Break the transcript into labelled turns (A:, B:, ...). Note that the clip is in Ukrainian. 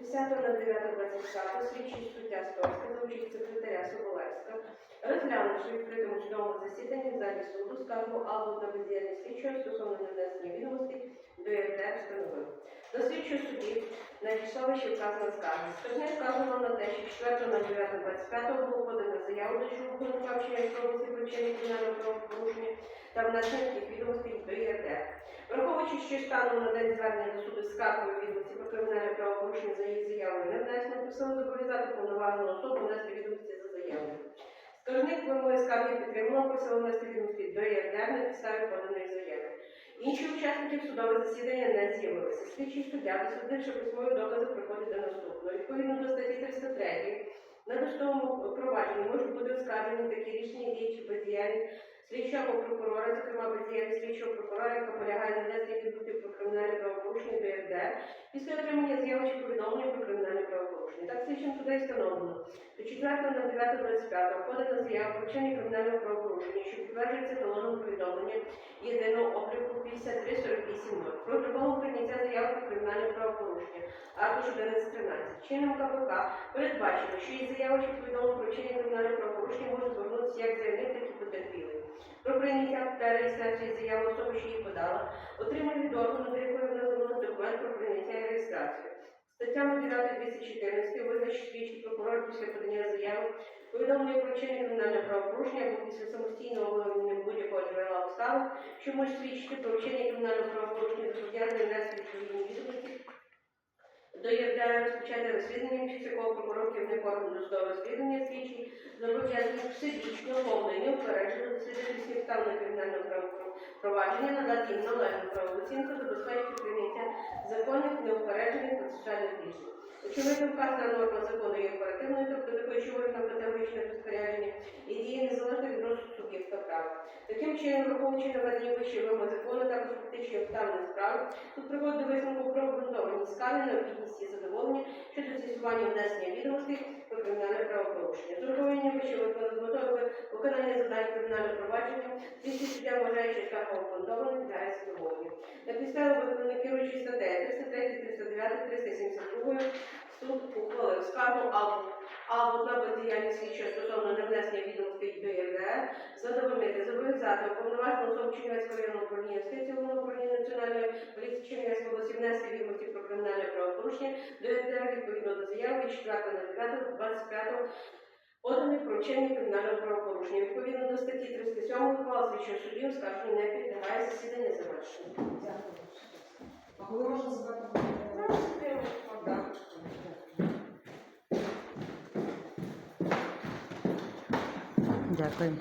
A: 10 на 9 25 слідчий суддя Стовська за участь секретаря Соболевська розглянувши в відкритому судовому засіданні в залі суду скаргу або на бездіяльність слідчого стосовно невнесення відомостей до ЄРДР встановив. До слідчого судді надійшла вище вказана скарга. Скаржня вказано на те, що 4 на 9 25 було подано заяву до щодо виконавчої інформації про вчинення кримінального правопорушення та внесення відомостей до ЄРДР. Що станом на день звернення до суду скаргою відомості про кримінальне правопорушення за їх заявою не внесено, просили зобов'язати повноважену особу внести відомості за заявою. Скаржник вимоги скарги підтримала, просила внести відомості до ЄРДР на підставі поданої заяви. Інші учасники судове засідання не з'явилися. Слідчий суддя, дослідивши письмові докази, приходить до наступного. Відповідно до статті 303 на досудовому провадженні можуть бути оскаржені такі рішення дії чи бездіяльність слідчого прокурора, зокрема бездіяльність слідчого прокурора, яка полягає на внесенні відомостей про кримінальне правопорушення до ЄРДР після отримання заяви чи повідомлення про кримінальне правопорушення. Так слідчим судей встановлено. До 4 на 9 25 подана заява про вчинення кримінального правопорушення, що підтверджується талоном повідомлення єдиного обліку 5348 Протоколом прийняття заяви про кримінальне правопорушення, аркуш 1113. Чином КПК передбачено, що із заяви чи повідомлення про вчинення кримінального правопорушення може звернутися як заявник, так і. Про прийняття та реєстрацію заяви особи, що її подала, отримує від органу, до якої вона звернулася документ про прийняття і реєстрацію. Статтями 9 214 визначить слідчий прокурор після подання заяви повідомлення про вчинення кримінального правопорушення або після самостійного виявлення будь-якого джерела обставин, що може свідчити про вчинення кримінального правопорушення зобов'язаний внести відповідні відомості до ЄРДР розпочати розслідування, прокурор керівник органу досудового розслідування слідчий зобов'язаний всебічно, повно і неупереджено дослідити всі обставини кримінального правопровадження, надати їм належну правову оцінку, забезпечити прийняття законних неупереджених процесуальних рішень. Очевидно, вказана норма закону є оперативною, тобто такої, що можна категоричне розпорядження і Таким чином, враховуючи наведені вищі вимоги закону, також фактичні обставини справи, тут приводить до висновку про обґрунтованість скарги, необхідність і задоволення щодо з'ясування внесення відомостей про кримінальне правопорушення. З урахуванням виконаних методами виконання завдань кримінального провадження, слідчий суддя вважає, що скарга обґрунтована для задоволення. На підставі виконаних керуючої статтею 303, 309, 372 суд ухвалив скаргу або або на бездіяльність слідчого стосовно невнесення відомостей до ЄРДР, зобов'язати уповноважену особу Чернівецького районного управління юстиції Головного управління Національної поліції Чернівецької області внести відомості про кримінальне правопорушення до ЄРДР відповідно до заяви від 4 на 9 25 поданих про вчинення кримінального правопорушення. Відповідно до статті 307 ухвала слідчого судді оскарження не підлягає засідання завершено. Дякую.
B: А коли можна задати питання? Так.
C: Дякую.